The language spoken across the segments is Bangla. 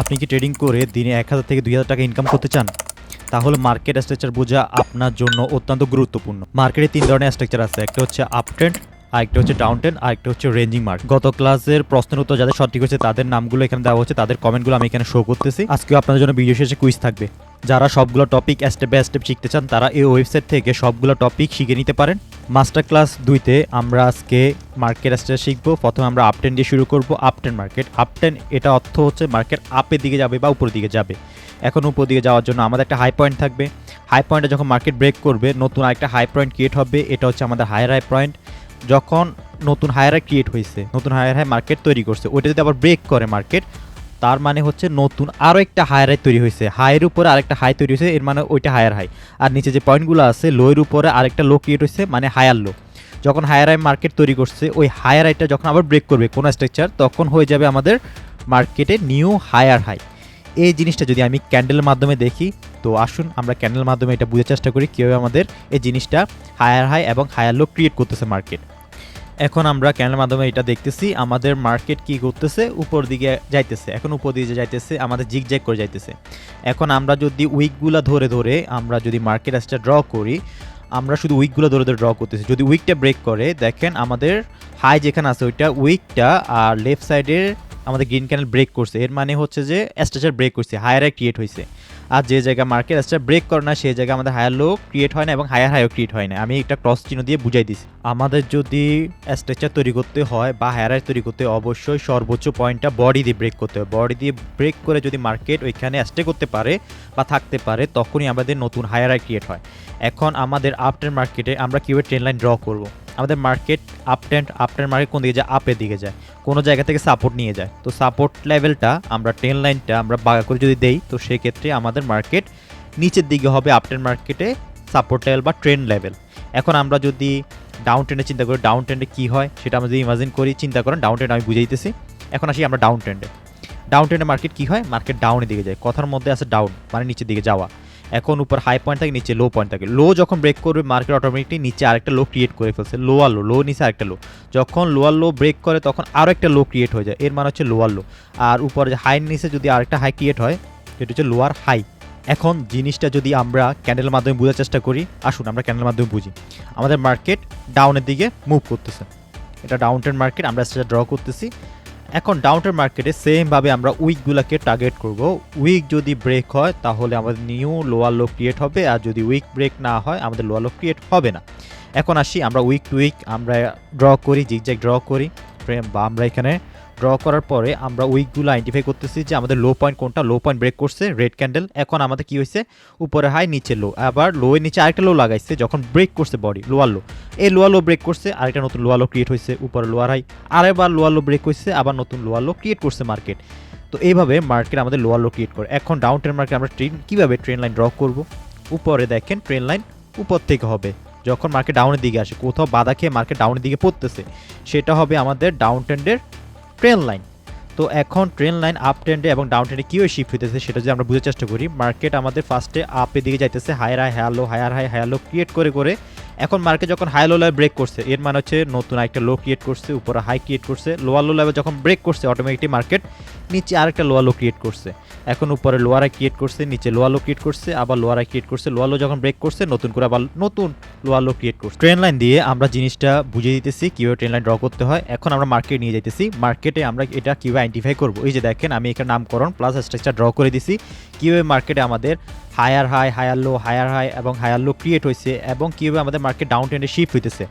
আপনি কি ট্রেডিং করে দিনে এক হাজার থেকে দুই হাজার টাকা ইনকাম করতে চান? তাহলে মার্কেট স্ট্রাকচার বোঝা আপনার জন্য অত্যন্ত গুরুত্বপূর্ণ। মার্কেটে তিন ধরনের স্ট্রাকচার আছে। একটা হচ্ছে আপ ট্রেন্ড আরেকটা হচ্ছে ডাউন ট্রেন্ড আরেকটা হচ্ছে রেঞ্জিং মার্ক গত ক্লাসের প্রশ্নের উত্তর যাদের সঠিক হয়েছে, তাদের নামগুলো এখানে দেওয়া হচ্ছে, তাদের কমেন্টগুলো আমি এখানে শো করতেছি। আজকেও আপনাদের জন্য ভিডিও শেষে কুইজ থাকবে। যারা সবগুলো টপিক স্টেপ বাই স্টেপ শিখতে চান, তারা এই ওয়েবসাইট থেকে সবগুলো টপিক শিখে নিতে পারেন। মাস্টার ক্লাস দুইতে আমরা আজকে মার্কেট স্ট্রাকচার শিখব। প্রথমে আমরা আপটেন দিয়ে শুরু করব আপটেন মার্কেট আপটেন এটা অর্থ হচ্ছে মার্কেট আপের দিকে যাবে বা উপরের দিকে যাবে। এখন উপর দিকে যাওয়ার জন্য আমাদের একটা হাই পয়েন্ট থাকবে। হাই পয়েন্টে যখন মার্কেট ব্রেক করবে, নতুন আরেকটা হাই পয়েন্ট ক্রিয়েট হবে। এটা হচ্ছে আমাদের হায়ার হাই পয়েন্ট যখন নতুন হায়ার ক্রিয়েট হয়েছে নতুন হায়ার হাই মার্কেট তৈরি করছে, ওইটা যদি আবার ব্রেক করে মার্কেট তার মানে হচ্ছে নতুন আরও একটা হায়ার হাই তৈরি হয়েছে হাইয়ের উপরে আরেকটা হাই তৈরি হয়েছে এর মানে ওইটা হায়ার হাই আর নিচে যে পয়েন্টগুলো আছে লোয়ের উপরে আরেকটা লো ক্রিয়েট হয়েছে মানে হায়ার লো যখন হায়ার হাই মার্কেট তৈরি করছে, ওই হায়ার হাইটা যখন আবার ব্রেক করবে কোনো স্ট্রাকচার তখন হয়ে যাবে আমাদের মার্কেটে নিউ হায়ার হাই এই জিনিসটা যদি আমি ক্যান্ডেলের মাধ্যমে দেখি, তো আসুন আমরা ক্যান্ডেলের মাধ্যমে এটা বুঝার চেষ্টা করি কীভাবে আমাদের এই জিনিসটা হায়ার হাই এবং হায়ার লো ক্রিয়েট করতেছে মার্কেট এখন আমরা ক্যানেলের মাধ্যমে এটা দেখতেছি, আমাদের মার্কেট কি করতেছে উপর দিকে যাইতেছে। এখন উপর দিকে যাইতেছে, আমাদের জিগ জ্যাগ করে যাইতেছে। এখন আমরা যদি উইকগুলো ধরে ধরে আমরা যদি মার্কেট অ্যাসটা ড্র করি, আমরা শুধু উইকগুলো ধরে ধরে ড্র করতেছি। যদি উইকটা ব্রেক করে, দেখেন আমাদের হাই যেখানে আছে ওইটা উইকটা আর লেফট সাইডের আমাদের গ্রিন ক্যানেল ব্রেক করছে। এর মানে হচ্ছে যে স্ট্রাকচার ব্রেক করছে হায়ার ক্রিয়েট হয়েছে। আর যে জায়গা মার্কেট স্ট্রাকচার ব্রেক করে না, সেই জায়গায় আমাদের হায়ার লো ক্রিয়েট হয় না এবং হায়ার হাইও ক্রিয়েট হয় না। আমি একটা ক্রস চিহ্ন দিয়ে বুঝাই দিছি। আমাদের যদি স্ট্রাকচার তৈরি করতে হয় বা হায়ার হাই তৈরি করতে অবশ্যই সর্বোচ্চ পয়েন্টটা বডি দিয়ে ব্রেক করতে হয় বডি দিয়ে ব্রেক করে যদি মার্কেট ওইখানে স্টে করতে পারে বা থাকতে পারে, তখনই আমাদের নতুন হায়ার হাই ক্রিয়েট হয়। এখন আমাদের আফটার মার্কেটে আমরা কীভাবে ট্রেন লাইন ড্র করব? আমাদের market up trend up trend market কোন দিকে যায় আপের দিকে যায়। কোনো জায়গা থেকে সাপোর্ট নিয়ে যায়। তো সাপোর্ট লেভেলটা আমরা ট্রেন লাইনটা আমরা বাগা করে যদি দেই, তো সেক্ষেত্রে আমাদের মার্কেট নিচের দিকে হবে আপ ট্রেন্ড মার্কেটে সাপোর্ট লেভেল বা ট্রেন্ড লেভেল এখন আমরা যদি ডাউন ট্রেন্ডে চিন্তা করি ডাউন ট্রেন্ডে কী হয়, সেটা আমরা যদি ইমাজিন করি, চিন্তা করেন ডাউন ট্রেন্ড আমি বুঝে দিতেছি এখন আসি আমরা ডাউন ট্রেন্ডে ডাউন ট্রেন্ডে মার্কেট কী হয়? মার্কেট ডাউনের দিকে যায়। কথার মধ্যে আছে ডাউন মানে নিচের দিকে যাওয়া। এখন উপর হাই পয়েন্ট থাকে, নিচে লো পয়েন্ট থাকে। লো যখন ব্রেক করবে মার্কেট অটোমেটিকলি নিচে আরেকটা লো ক্রিয়েট করে ফেলছে। লোয়ার লো লো নিচে আরেকটা লো যখন লোয়ার লো ব্রেক করে, তখন আরও একটা লো ক্রিয়েট হয়ে যায়। এর মানে হচ্ছে লোয়ার লো আর উপরে যে হাই নিচে যদি আরেকটা হাই ক্রিয়েট হয়, সেটা হচ্ছে লোয়ার হাই এখন জিনিসটা যদি আমরা ক্যান্ডেলের মাধ্যমে বোঝার চেষ্টা করি, আসুন আমরা ক্যান্ডেলের মাধ্যমে বুঝি। আমাদের মার্কেট ডাউনের দিকে মুভ করতেছে। এটা ডাউন ট্রেন্ড মার্কেট আমরা সেটা ড্র করতেছি। এখন ডাউনটার মার্কেটে সেমভাবে আমরা উইকগুলোকে টার্গেট করব। উইক যদি ব্রেক হয়, তাহলে আমাদের নিউ লোয়ার লো ক্রিয়েট হবে। আর যদি উইক ব্রেক না হয়, আমাদের লোয়ার লো ক্রিয়েট হবে না। এখন আসি, আমরা উইক টু উইক আমরা ড্র করি জিগজ্যাগ ড্র করি। ফ্রেম বা আমরা এখানে ড্র করার পরে আমরা উইকগুলো আইডেন্টিফাই করতেছি যে আমাদের লো পয়েন্ট কোনটা? লো পয়েন্ট ব্রেক করছে রেড ক্যান্ডেল এখন আমাদের কি হয়েছে? উপরে হাই নিচে লো আবার লো এর নিচে আরেকটা লো লাগাইছে, যখন ব্রেক করছে বডি লোয়ার লো এই লোয়ার লো ব্রেক করছে, আরেকটা নতুন লোয়ার লো ক্রিয়েট হয়েছে, উপরে লোয়ার হাই আরেকবার লোয়ার লো ব্রেক হয়েছে, আবার নতুন লোয়ার লো ক্রিয়েট করছে মার্কেট তো এইভাবে মার্কেট আমাদের লোয়ার লো ক্রিয়েট করে। এখন ডাউন ট্রেন মার্কেট আমরা ট্রেন কীভাবে ট্রেন লাইন ড্র করব? উপরে দেখেন ট্রেন লাইন উপর থেকে হবে। যখন মার্কেট ডাউনের দিকে আসে, কোথাও বাধা খেয়ে মার্কেট ডাউনের দিকে পড়তেছে, সেটা হবে আমাদের ডাউন ট্রেন্ডের ট্রেন লাইন তো এখন ট্রেন লাইন আপ ট্রেন্ডে এবং ডাউন ট্রেন্ডে কীভাবে শিফট হইতেছে সেটা যদি আমরা বুঝার চেষ্টা করি মার্কেট আমাদের ফার্স্টে আপের দিকে যাইতেছে higher high higher low higher high higher low create করে করে এখন মার্কেট যখন হাই লো লেভেল ব্রেক করছে, এর মানে হচ্ছে নতুন একটা লো ক্রিয়েট করছে, উপরে হাই ক্রিয়েট করছে লোয়ার লো লেভেল যখন ব্রেক করছে অটোমেটিক মার্কেট নিচে আরেকটা লোয়ার লো ক্রিয়েট করছে। এখন উপরে লোয়ার ক্রিয়েট করছে, নিচে লোয়ার লো ক্রিয়েট করছে, আবার লোয়ার ক্রিয়েট করছে লোয়ার লো যখন ব্রেক করছে, নতুন করে আবার নতুন লোয়ার লো ক্রিয়েট করছে। ট্রেন লাইন দিয়ে আমরা জিনিসটা বুঝিয়ে দিতেছি, কীভাবে ট্রেন লাইন ড্র করতে হয়। এখন আমরা মার্কেট নিয়ে যাইতেছি। মার্কেটে আমরা এটা কীভাবে আইডেন্টিফাই করব? এই যে দেখেন, আমি এখানে নামকরণ প্লাস স্ট্রাকচার ড্র করে দিছি। কীভাবে মার্কেটে আমাদের higher high higher low higher high এবং হায়ার লো ক্রিয়েট হয়েছে এবং কীভাবে আমাদের মার্কেট ডাউন ট্রেন্ডে শিফট হইতেছে।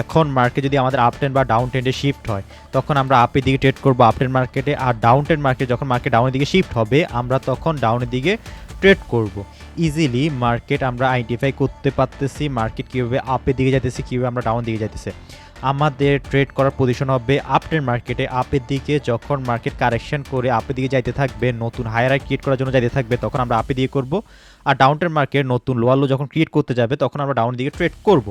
এখন মার্কেট যদি আমাদের আপ ট্রেন্ড বা ডাউন ট্রেন্ডে শিফট হয়, তখন আমরা আপের দিকে ট্রেড করব আপ ট্রেন্ড মার্কেটে আর ডাউন ট্রেন্ড মার্কেট যখন মার্কেট ডাউনের দিকে শিফট হবে, আমরা তখন ডাউনের দিকে ট্রেড করব। ইজিলি মার্কেট আমরা আইডেন্টিফাই করতে পারতেছি মার্কেট কীভাবে আপের দিকে যাইতেছে, কীভাবে আমরা ডাউন দিকে যাইতেছে। আমাদের ট্রেড করার পজিশন হবে আপ ট্রেন্ড মার্কেটে আপের দিকে যখন মার্কেট কারেকশন করে আপের দিকে যাইতে থাকবে, নতুন হায়ার হাই ক্রিয়েট করার জন্য যাইতে থাকবে, তখন আমরা আপে দিয়ে করব। আর ডাউন ট্রেন্ড মার্কেট নতুন লোয়ার লো যখন ক্রিয়েট করতে যাবে, তখন আমরা ডাউন দিকে ট্রেড করব।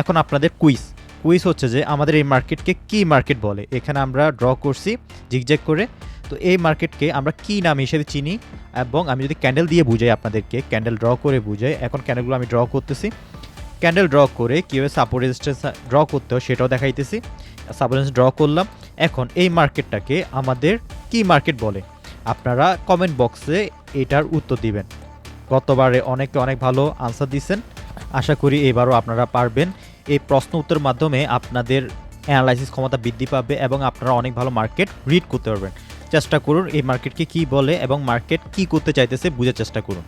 এখন আপনাদের কুইজ কুইজ হচ্ছে যে আমাদের এই মার্কেটকে কি মার্কেট বলে? এখানে আমরা ড্র করছি জিগজ্যাগ করে। তো এই মার্কেটকে আমরা কি নাম হিসেবে চিনি, এবং আমি যদি ক্যান্ডেল দিয়ে বুঝাই আপনাদেরকে, ক্যান্ডেল ড্র করে বুঝাই, এখন ক্যান্ডেলগুলো আমি ড্র করতেছি। ক্যান্ডেল ড্র করে কীভাবে সাপোর্ট রেজিস্ট্যান্স ড্র করতে হয় সেটাও দেখাইতেছি। সাপোর্ট ড্র করলাম। এখন এই মার্কেটটাকে আমাদের কি মার্কেট বলে? আপনারা কমেন্ট বক্সে এটার উত্তর দিবেন। গতবারে অনেকে অনেক ভালো আনসার দিয়েছেন আশা করি এবারও আপনারা পারবেন। এই প্রশ্ন উত্তরের মাধ্যমে আপনাদের অ্যানালাইসিস ক্ষমতা বৃদ্ধি পাবে এবং আপনারা অনেক ভালো মার্কেট রিড করতে পারবেন। চেষ্টা করুন এই মার্কেটকে কি বলে এবং মার্কেট কি করতে চাইতেছে বোঝার চেষ্টা করুন।